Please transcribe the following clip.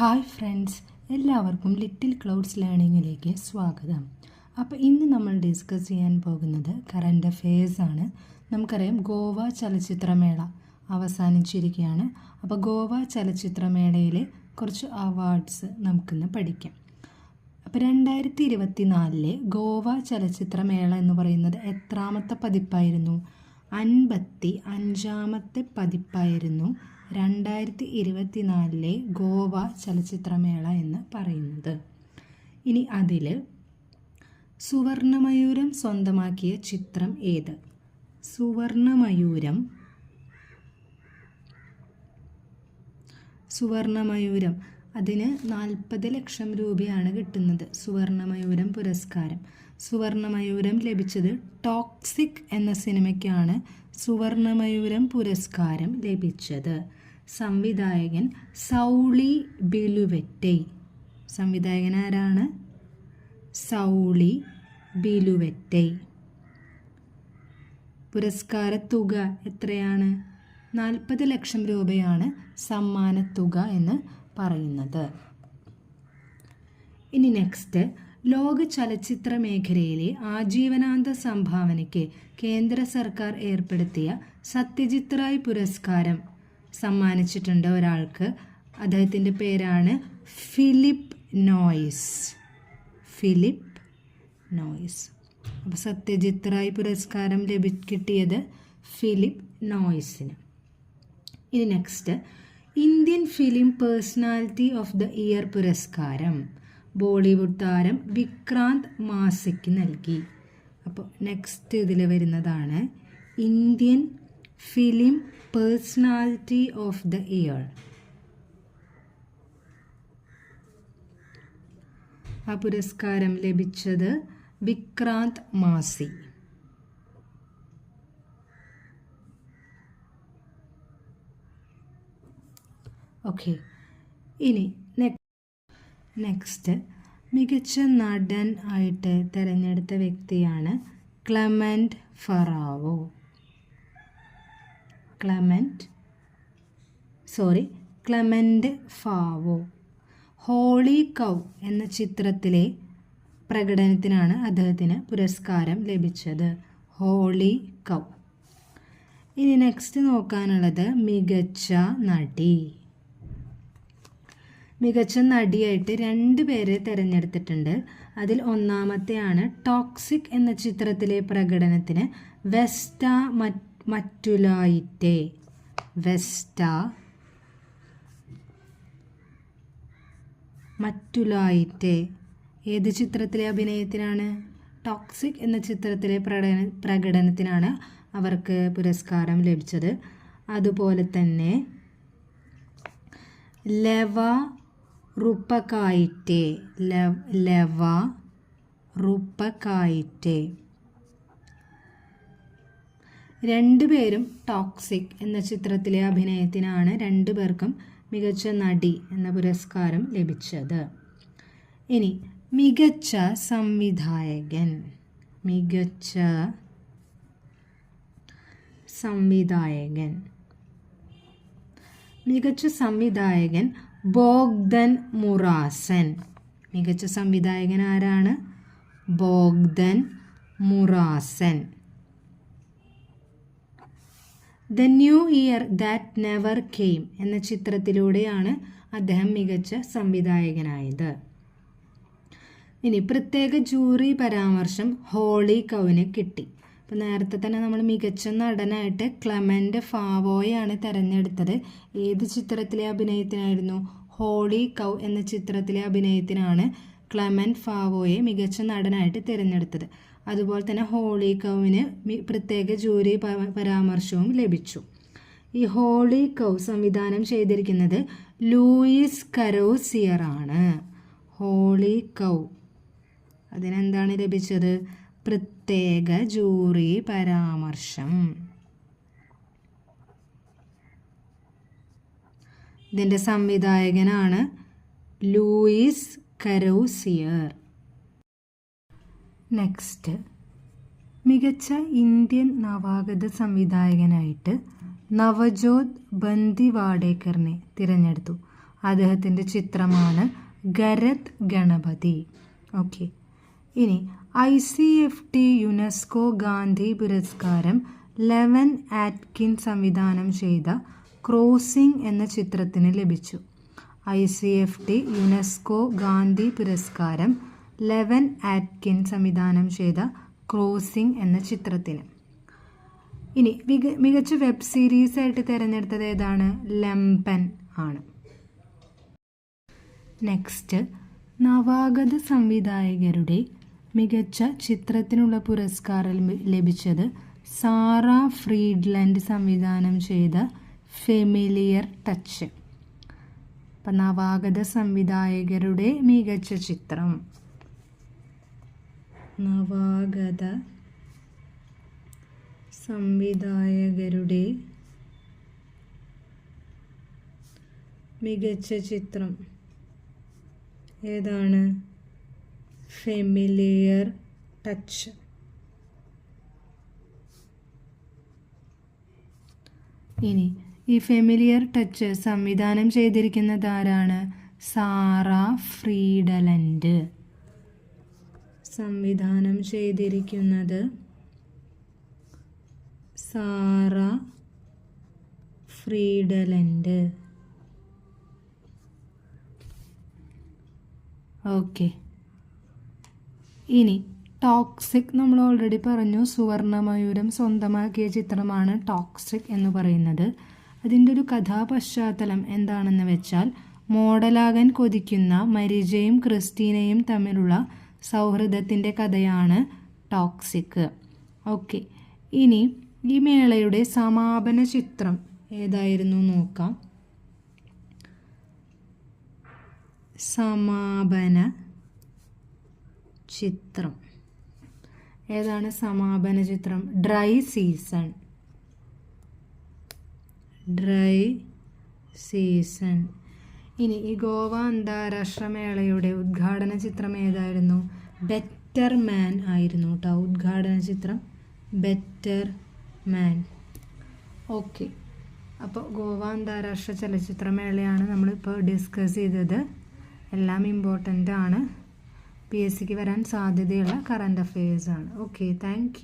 Hi friends എല്ലാവർക്കും little clouds ലേണിങ്ങിലേക്ക് സ്വാഗതം. അപ്പോൾ ഇന്ന് നമ്മൾ ഡിസ്കസ് ചെയ്യാൻ പോകുന്നത് കറണ്ട് അഫെയേഴ്സ് ആണ്. നമുക്കറിയാം ഗോവ ചലച്ചിത്രമേള അവസാനിച്ചിരിക്കുകയാണ്. അപ്പോൾ ഗോവ ചലച്ചിത്രമേളയിലെ കുറച്ച് അവാർഡ്സ് നമുക്കിന്ന് പഠിക്കാം. അപ്പോൾ രണ്ടായിരത്തി ഇരുപത്തി നാലിലെ ഗോവ ചലച്ചിത്രമേള എന്ന് പറയുന്നത് എത്രാമത്തെ പതിപ്പായിരുന്നു? അൻപത്തി അഞ്ചാമത്തെ പതിപ്പായിരുന്നു. രണ്ടായിരത്തി ഇരുപത്തി നാലിലെ ഗോവ ചലച്ചിത്രമേള എന്ന് പറയുന്നത്. ഇനി അതിൽ സുവർണമയൂരം സ്വന്തമാക്കിയ ചിത്രം ഏത്? സുവർണമയൂരം. സുവർണമയൂരം. അതിന് നാൽപ്പത് ലക്ഷം രൂപയാണ് കിട്ടുന്നത്. സുവർണമയൂരം പുരസ്കാരം. സുവർണമയൂരം ലഭിച്ചത് ടോക്സിക് എന്ന സിനിമയ്ക്കാണ് സുവർണമയൂരം പുരസ്കാരം ലഭിച്ചത്. സംവിധായകൻ സൗളി ബിലുവെറ്റെ. സംവിധായകൻ ആരാണ്? സൗളി ബിലുവെറ്റെ. പുരസ്കാര തുക എത്രയാണ്? നാൽപ്പത് ലക്ഷം രൂപയാണ് സമ്മാനത്തുക എന്ന് പറയുന്നത്. ഇനി നെക്സ്റ്റ് ലോക ചലച്ചിത്ര മേഖലയിലെ ആജീവനാന്ത സംഭാവനയ്ക്ക് കേന്ദ്ര സർക്കാർ ഏർപ്പെടുത്തിയ സത്യജിത് റായ് പുരസ്കാരം സമ്മാനിച്ചിട്ടുണ്ട് ഒരാൾക്ക്. അദ്ദേഹത്തിന്റെ പേരാണ് ഫിലിപ്പ് നോയിസ്. Philip noise. അപ്പോൾ സത്യജിത് റായ് പുരസ്കാരം ലഭി കിട്ടിയത് ഫിലിപ്പ് നോയ്സിന്. ഇനി next Indian film personality of the year പുരസ്കാരം. ബോളിവുഡ് താരം വിക്രാന്ത് മാസയ്ക്ക് നൽകി. അപ്പോൾ നെക്സ്റ്റ് ഇതിൽ വരുന്നതാണ് Indian film personality of the year. ആ പുരസ്കാരം ലഭിച്ചത് വിക്രാന്ത് മാസി. ഓക്കെ ഇനി നെക്സ്റ്റ് മികച്ച നടൻ ആയിട്ട് തിരഞ്ഞെടുത്ത വ്യക്തിയാണ് Clement Favreau. Clement sorry Clement Favreau. Holy cow എന്ന ചിത്രത്തിലെ പ്രകടനത്തിനാണ് അദ്ദേഹത്തിന് പുരസ്കാരം ലഭിച്ചത്. Holy Cow. ഇനി നെക്സ്റ്റ് നോക്കാനുള്ളത് മികച്ച നടി. മികച്ച നടിയായിട്ട് രണ്ട് പേരെ തിരഞ്ഞെടുത്തിട്ടുണ്ട്. അതിൽ ഒന്നാമത്തെയാണ് ടോക്സിക് എന്ന ചിത്രത്തിലെ പ്രകടനത്തിന് വെസ്റ്റ മറ്റുലായിറ്റെ വെസ്റ്റ മറ്റുലായിറ്റെ ഏത് ചിത്രത്തിലെ അഭിനയത്തിനാണ്? ടോക്സിക് എന്ന ചിത്രത്തിലെ പ്രകടന പ്രകടനത്തിനാണ് അവർക്ക് പുരസ്കാരം ലഭിച്ചത്. അതുപോലെ തന്നെ ലെവ റുപ്പക്കായിറ്റെ ലവ റുപ്പക്കായിട്ടെ രണ്ടുപേരും ടോക്സിക് എന്ന ചിത്രത്തിലെ അഭിനയത്തിനാണ് രണ്ടുപേർക്കും മികച്ച നടി എന്ന പുരസ്കാരം ലഭിച്ചത്. ഇനി മികച്ച സംവിധായകൻ മികച്ച സംവിധായകൻ. മികച്ച സംവിധായകൻ ബോഗ്ദൻ മുറാസൻ. മികച്ച സംവിധായകൻ ആരാണ്? Bogdan Muresan. The new year that never came എന്ന ചിത്രത്തിലൂടെയാണ് അദ്ദേഹം മികച്ച സംവിധായകനായത്. ഇനി പ്രത്യേക ജൂറി പരാമർശം ഹോളി കൗവിന് കിട്ടി. അപ്പോൾ നേരത്തെ തന്നെ നമ്മൾ മികച്ച നടനായിട്ട് ക്ലമന്റ് ഫാവോയാണ് തിരഞ്ഞെടുത്തത്. ഏത് ചിത്രത്തിലെ അഭിനയത്തിനായിരുന്നു? ഹോളി കൗ എന്ന ചിത്രത്തിലെ അഭിനയത്തിനാണ് ക്ലമന്റ് ഫാവോയെ മികച്ച നടനായിട്ട് തിരഞ്ഞെടുത്തത്. അതുപോലെ തന്നെ ഹോളി കൗവിന് പ്രത്യേക ജൂറി പരാമർശവും ലഭിച്ചു. ഈ ഹോളി കൗ സംവിധാനം ചെയ്തിരിക്കുന്നത് ലൂയിസ് കരോസിയർ ആണ് ഹോളി കൗ. അതിനെന്താണ് ലഭിച്ചത്? പ്രത്യേക ജൂറി പരാമർശം. ഇതിന്റെ സംവിധായകനാണ് ലൂയിസ് കരോസിയർ. നെക്സ്റ്റ് മികച്ച ഇന്ത്യൻ നവാഗത സംവിധായകനായിട്ട് നവജോത് ബന്ദിവാഡേക്കറിനെ തിരഞ്ഞെടുത്തു. അദ്ദേഹത്തിന്റെ ചിത്രമാണ് ഗരത് ഗണപതി. ഓക്കെ ഇനി I C F T UNESCO Gandhi പുരസ്കാരം ലെവൻ ആറ്റ്കിൻ സംവിധാനം ചെയ്ത ക്രോസിംഗ് എന്ന ചിത്രത്തിന് ലഭിച്ചു. I C F T UNESCO Gandhi പുരസ്കാരം ലെവൻ ആറ്റ്കിൻ സംവിധാനം ചെയ്ത ക്രോസിംഗ് എന്ന ചിത്രത്തിന്. ഇനി മിക മികച്ച വെബ് സീരീസ് ആയിട്ട് തിരഞ്ഞെടുത്തത് ഏതാണ്? ലംപൻ ആണ്. നെക്സ്റ്റ് നവാഗത സംവിധായകരുടെ മികച്ച ചിത്രത്തിനുള്ള പുരസ്കാരം ലഭിച്ചത് സാറ ഫ്രീഡ്ലൻഡ് സംവിധാനം ചെയ്ത ഫെമിലിയർ ടച്ച്. അപ്പം നവാഗത സംവിധായകരുടെ മികച്ച ചിത്രം. നവാഗത സംവിധായകരുടെ മികച്ച ചിത്രം. ഏതാണ്? ഫെമിലിയർ ടച്ച് ഇനി ഈ ഫെമിലിയർ ടച്ച് സംവിധാനം ചെയ്തിരിക്കുന്നത് ആരാണ്? Sarah Friedland. സംവിധാനം ചെയ്തിരിക്കുന്നത് സാറ ഫ്രീഡലൻഡ്. ഓക്കെ. ഇനി ടോക്സിക് നമ്മൾ ഓൾറെഡി പറഞ്ഞു സുവർണമയൂരം സ്വന്തമാക്കിയ ചിത്രമാണ് ടോക്സിക് എന്ന് പറയുന്നത്. അതിന്റെ ഒരു കഥാപശ്ചാത്തലം എന്താണെന്ന് വെച്ചാൽ മോഡലാകാൻ കൊതിക്കുന്ന മരിജയും ക്രിസ്റ്റീനയും തമ്മിലുള്ള സൗഹൃദത്തിന്റെ കഥയാണ് ടോക്സിക് ഓക്കെ ഇനി ഈ മേളയുടെ സമാപന ചിത്രം ഏതായിരുന്നു നോക്കാം. സമാപന ചിത്രം. ഏതാണ് സമാപന ചിത്രം? ഡ്രൈ സീസൺ ഡ്രൈ സീസൺ ഇനി ഈ ഗോവ അന്താരാഷ്ട്ര മേളയുടെ ഉദ്ഘാടന ചിത്രം ഏതായിരുന്നു? ബെറ്റർ മാൻ ആയിരുന്നു കേട്ടോ ഉദ്ഘാടന ചിത്രം. ബെറ്റർ മാൻ ഓക്കെ അപ്പോൾ ഗോവ അന്താരാഷ്ട്ര ചലച്ചിത്രമേളയാണ് നമ്മളിപ്പോൾ ഡിസ്കസ് ചെയ്തത്. എല്ലാം ഇമ്പോർട്ടന്റ് ആണ്. പി എസ് സിക്ക് വരാൻ സാധ്യതയുള്ള കറണ്ട് അഫയേഴ്സാണ് ഓക്കെ താങ്ക്